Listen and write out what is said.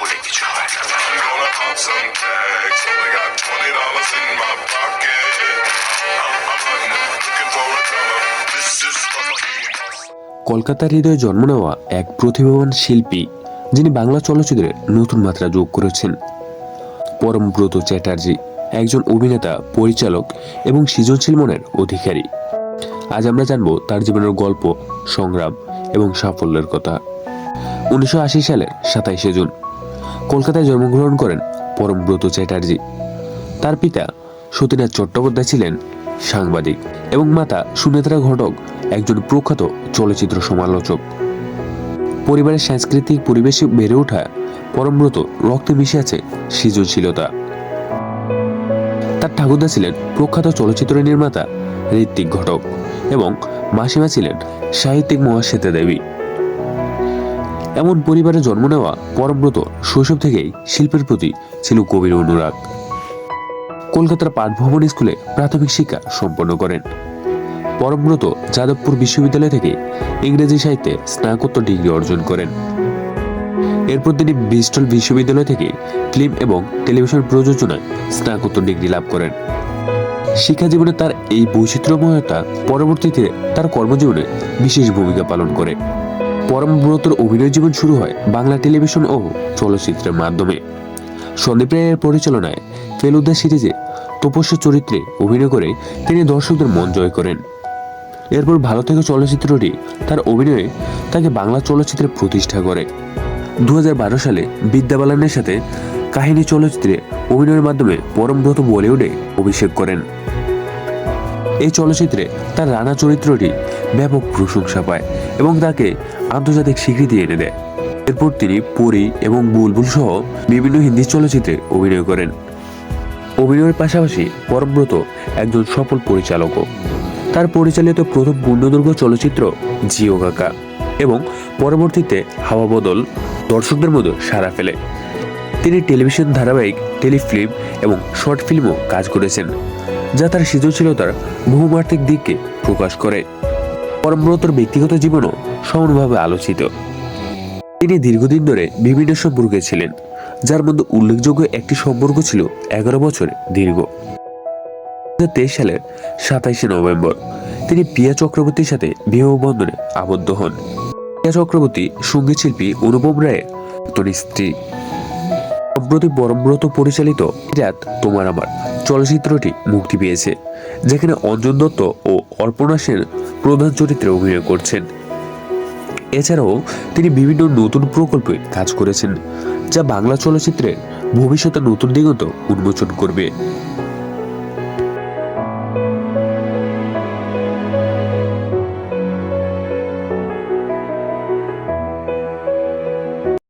বলে কিছু হয় না কলকাতার হৃদয়ে জন্ম নেওয়া এক প্রতিভাবান শিল্পী, যিনি বাংলা চলচ্চিত্রে নতুন মাত্রা যোগ করেছেন। পরমব্রত চ্যাটার্জি একজন অভিনেতা, পরিচালক এবং সৃজনশীল মনের অধিকারী। আজ আমরা জানব তার জীবনের গল্প, সংগ্রাম এবং সাফল্যের কথা। উনিশশো আশি সালের সাতাইশে জুন। কলকাতায় জন্মগ্রহণ করেন পরমব্রত চ্যাটার্জি। তার পিতা সতীনাথ চট্টোপাধ্যায় ছিলেন সাংবাদিক এবং মাতা সুনেত্রা ঘটক একজন প্রখ্যাত চলচ্চিত্র সমালোচক। পরিবারের সাংস্কৃতিক পরিবেশে বেড়ে ওঠা পরমব্রত রক্তে মিশে আছে সৃজনশীলতা। তার ঠাকুরদা ছিলেন প্রখ্যাত চলচ্চিত্র নির্মাতা ঋত্বিক ঘটক এবং মাসিমা ছিলেন সাহিত্যিক মহাশ্বেতা দেবী। এমন পরিবারে জন্ম নেওয়া পরমব্রত শৈশব থেকেই শিল্পের প্রতি ছিল গভীর অনুরাগ। কলকাতার পাঠভবন স্কুলে প্রাথমিক শিক্ষা সম্পন্ন করেন। পরমব্রত যাদবপুর বিশ্ববিদ্যালয় থেকে ইংরেজি সাহিত্যে স্নাতকোত্তর ডিগ্রি অর্জন করেন। এরপর তিনি ব্রিস্টল বিশ্ববিদ্যালয় থেকে ফিল্ম এবং টেলিভিশন প্রযোজনায় স্নাতকোত্তর ডিগ্রি লাভ করেন। শিক্ষা জীবনে তার এই বৈচিত্র্যময়তা পরবর্তীতে তার কর্মজীবনে বিশেষ ভূমিকা পালন করে। পরমব্রতর অভিনয় জীবন শুরু হয় বাংলা টেলিভিশন ও চলচ্চিত্রের মাধ্যমে। সন্দীপ রায়ের পরিচালনায় ফেলুদা সিরিজে তপস্যা চরিত্রে অভিনয় করে তিনি দর্শকদের মন জয় করেন। এরপর ভালো থেকে চলচ্চিত্রটি তার অভিনয়ে তাকে বাংলা চলচ্চিত্রে প্রতিষ্ঠা করে। দু হাজার বারো সালে বিদ্যা বালানের সাথে কাহিনী চলচ্চিত্রে অভিনয়ের মাধ্যমে পরমব্রত বলিউডে অভিষেক করেন। এই চলচ্চিত্রে তার রানা চরিত্রটি ব্যাপক প্রশংসা পায় এবং তাকে আন্তর্জাতিক স্বীকৃতি এনে দেয়। এরপর তিনি পরি এবং বুলবুল সহ বিভিন্ন হিন্দি চলচ্চিত্রে অভিনয় করেন। অভিনয়ের পাশাপাশি পরমব্রত একজন সফল পরিচালকও। তার পরিচালিত প্রথম পূর্ণদৈর্ঘ্য চলচ্চিত্র জিও কাকা এবং পরবর্তীতে হাওয়া বদল দর্শকদের মধ্যে সাড়া ফেলে। তিনি টেলিভিশন ধারাবাহিক টেলিফিল্ম এবং শর্ট ফিল্মও কাজ করেছেন। যা তার সৃজনশীলতার বহুমার্থিক দিককে প্রকাশ করে। পরমব্রতর ব্যক্তিগত জীবনও সমানভাবে আলোচিত। তিনি দীর্ঘদিন ধরে বিভিন্ন সম্পর্কে ছিলেন, যার মধ্যে উল্লেখযোগ্য একটি সম্পর্ক ছিল এগারো বছর দীর্ঘ। তেইশ সালের সাতাইশে নভেম্বর তিনি পিয়া চক্রবর্তীর সাথে বিবাহ বন্ধনে আবদ্ধ হন। পিয়া চক্রবর্তী সংগীত শিল্পী অনুপম রায়ের স্ত্রী। সম্প্রতি পরমব্রত পরিচালিত রাত তোমার আমার। চলচ্চিত্রটি মুক্তি পেয়েছে, যেখানে অঞ্জন দত্ত ও অর্পণা সেন প্রধান চরিত্রে অভিনয় করছেন। এছাড়াও তিনি বিভিন্ন নতুন প্রকল্পে কাজ করেছেন, যা বাংলা চলচ্চিত্রের ভবিষ্যতে নতুন দিগন্ত উন্মোচন করবে।